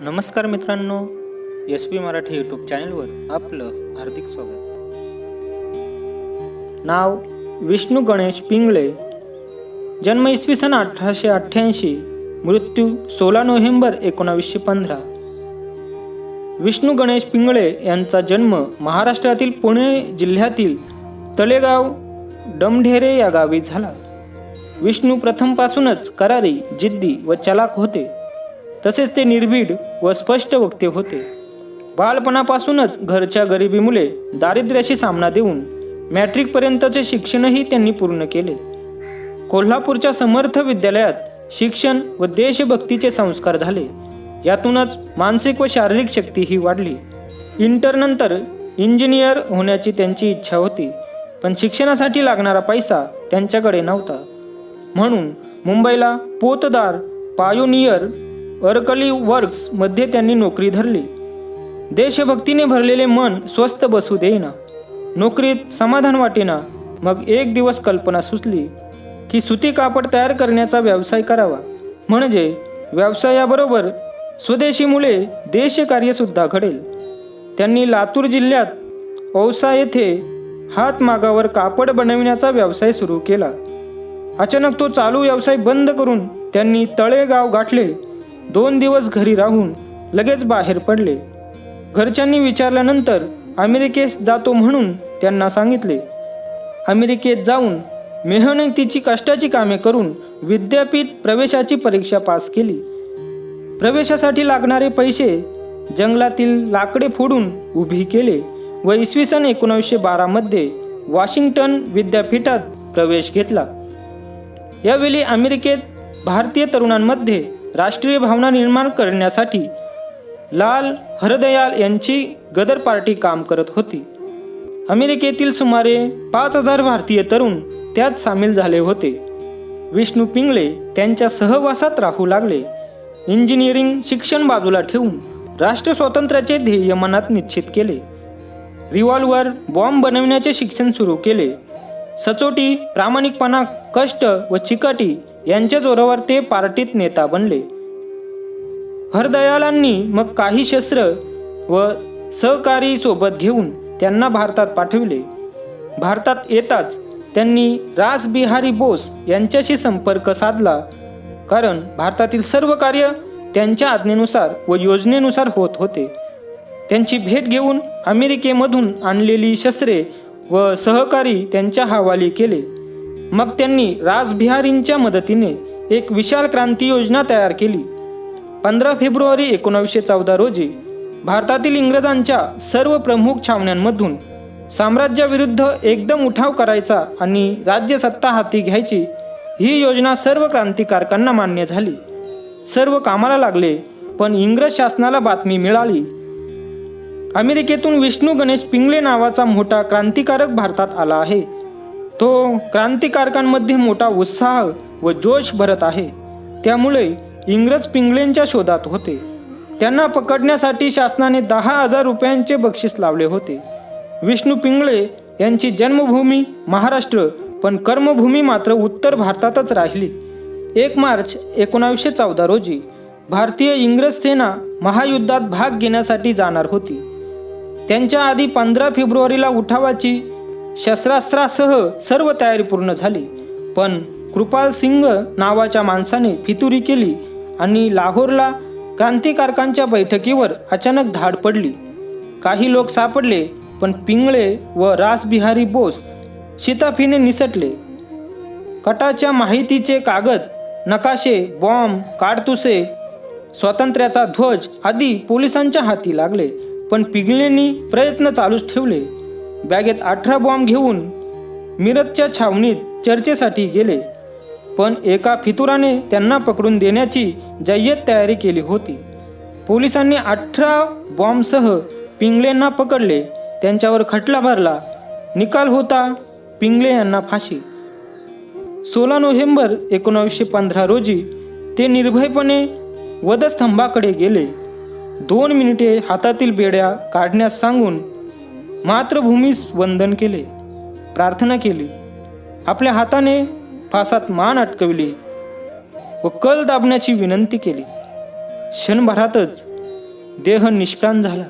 नमस्कार मित्रांनो S P Marathi YouTube चॅनलवर आपलं हार्दिक स्वागत. नाव विष्णू गणेश पिंगळे. जन्म इसवी सन अठराशे अठ्ठ्याऐंशी मृत्यू सोळा नोव्हेंबर एकोणावीसशे पंधरा. विष्णू गणेश पिंगळे यांचा जन्म महाराष्ट्रातील पुणे जिल्ह्यातील तळेगाव डमढेरे या गावी झाला. विष्णू प्रथमपासूनच करारी जिद्दी व चलाक होते. तसेच ते निर्भीड व स्पष्ट वक्ते होते. बालपणापासूनच घरच्या गरिबीमुळे दारिद्र्याशी सामना देऊन मॅट्रिकपर्यंतचे शिक्षणही त्यांनी पूर्ण केले. कोल्हापूरच्या समर्थ विद्यालयात शिक्षण व देशभक्तीचे संस्कार झाले. यातूनच मानसिक व शारीरिक शक्तीही वाढली. इंटरनंतर इंजिनियर होण्याची त्यांची इच्छा होती पण शिक्षणासाठी लागणारा पैसा त्यांच्याकडे नव्हता. म्हणून मुंबईला पोतदार पायोनियर अर्कली वर्क्समध्ये त्यांनी नोकरी धरली. देशभक्तीने भरलेले मन स्वस्त बसू देईना. नोकरीत समाधान वाटेना. मग एक दिवस कल्पना सुचली की सुती कापड तयार करण्याचा व्यवसाय करावा. म्हणजे व्यवसायाबरोबर स्वदेशीमुळे देशकार्यसुद्धा घडेल. त्यांनी लातूर जिल्ह्यात औसा येथे हातमागावर कापड बनविण्याचा व्यवसाय सुरू केला. अचानक तो चालू व्यवसाय बंद करून त्यांनी तळेगाव गाठले. दोन दिवस घरी राहून लगेच बाहेर पडले. घरच्यांनी विचारल्यानंतर अमेरिकेस जातो म्हणून त्यांना सांगितले. अमेरिकेत जाऊन मेहनतीची कष्टाची कामे करून विद्यापीठ प्रवेशाची परीक्षा पास केली. प्रवेशासाठी लागणारे पैसे जंगलातील लाकडे फोडून उभी केले व इसवी सन एकोणावीसशे बारामध्ये वॉशिंग्टन विद्यापीठात प्रवेश घेतला. यावेळी अमेरिकेत भारतीय तरुणांमध्ये राष्ट्रीय भावना निर्माण करण्यासाठी लाल हरदयाल यांची गदर पार्टी काम करत होती. अमेरिकेतील सुमारे पाच हजार भारतीय तरुण त्यात सामील झाले होते. विष्णू पिंगळे त्यांच्या सहवासात राहू लागले. इंजिनिअरिंग शिक्षण बाजूला ठेवून राष्ट्र स्वातंत्र्याचे ध्येय मनात निश्चित केले. रिव्हॉल्वर बॉम्ब बनविण्याचे शिक्षण सुरू केले. सचोटी प्रामाणिकपणा कष्ट व चिकाटी यांच्या जोरावर ते पार्टीत नेता बनले. हरदयालांनी मग काही शस्त्र व सहकारी सोबत घेऊन त्यांना भारतात पाठविले. भारतात येताच त्यांनी रासबिहारी बोस यांच्याशी संपर्क साधला कारण भारतातील सर्व कार्य त्यांच्या आज्ञेनुसार व योजनेनुसार होत होते. त्यांची भेट घेऊन अमेरिकेमधून आणलेली शस्त्रे व सहकारी त्यांच्या हवाली केले. मग त्यांनी राजबिहारींच्या मदतीने एक विशाल क्रांती योजना तयार केली. पंधरा फेब्रुवारी एकोणावीसशे चौदा रोजी भारतातील इंग्रजांच्या सर्व प्रमुख छावण्यांमधून साम्राज्याविरुद्ध एकदम उठाव करायचा आणि राज्यसत्ता हाती घ्यायची ही योजना सर्व क्रांतिकारकांना मान्य झाली. सर्व कामाला लागले पण इंग्रज शासनाला बातमी मिळाली. अमेरिकेतून विष्णू गणेश पिंगले नावाचा मोठा क्रांतिकारक भारतात आला आहे. तो क्रांतिकारकांमध्ये मोठा उत्साह व जोश भरत आहे. त्यामुळे इंग्रज पिंगळेंच्या शोधात होते. त्यांना पकडण्यासाठी शासनाने दहा हजार रुपयांचे बक्षीस लावले होते. विष्णू पिंगळे यांची जन्मभूमी महाराष्ट्र पण कर्मभूमी मात्र उत्तर भारतातच राहिली. एक मार्च एकोणावीसशे चौदा रोजी भारतीय इंग्रज सेना महायुद्धात भाग घेण्यासाठी जाणार होती. त्यांच्या आधी पंधरा फेब्रुवारीला उठावाची शस्त्रास्त्रासह सर्व तयारी पूर्ण झाली. पण कृपाल सिंग नावाच्या माणसाने फितुरी केली आणि लाहोरला क्रांतिकारकांच्या बैठकीवर अचानक धाड पडली. काही लोक सापडले पण पिंगळे व रासबिहारी बोस शिताफीने निसटले. कटाच्या माहितीचे कागद नकाशे बॉम्ब काडतुसे स्वातंत्र्याचा ध्वज आदी पोलिसांच्या हाती लागले पण पिंगळेंनी प्रयत्न चालूच ठेवले. बॅगेत अठरा बॉम्ब घेऊन मिरजच्या छावणीत चर्चेसाठी गेले. पण एका फितुराने त्यांना पकडून देण्याची जय्यत तयारी केली होती. पोलिसांनी अठरा बॉम्बसह पिंगलेंना पकडले. त्यांच्यावर खटला भरला. निकाल होता पिंगले यांना फाशी. सोळा नोव्हेंबर एकोणावीसशे पंधरा रोजी ते निर्भयपणे वधस्तंभाकडे गेले. दोन मिनिटे हातातील बेड्या काढण्यास सांगून मातृभूमीस वंदन केले प्रार्थना केली. आपल्या हाताने फासात मान अटकविली व कल दाबण्याची विनंती केली. क्षणभरातच देह निष्प्राण झाला.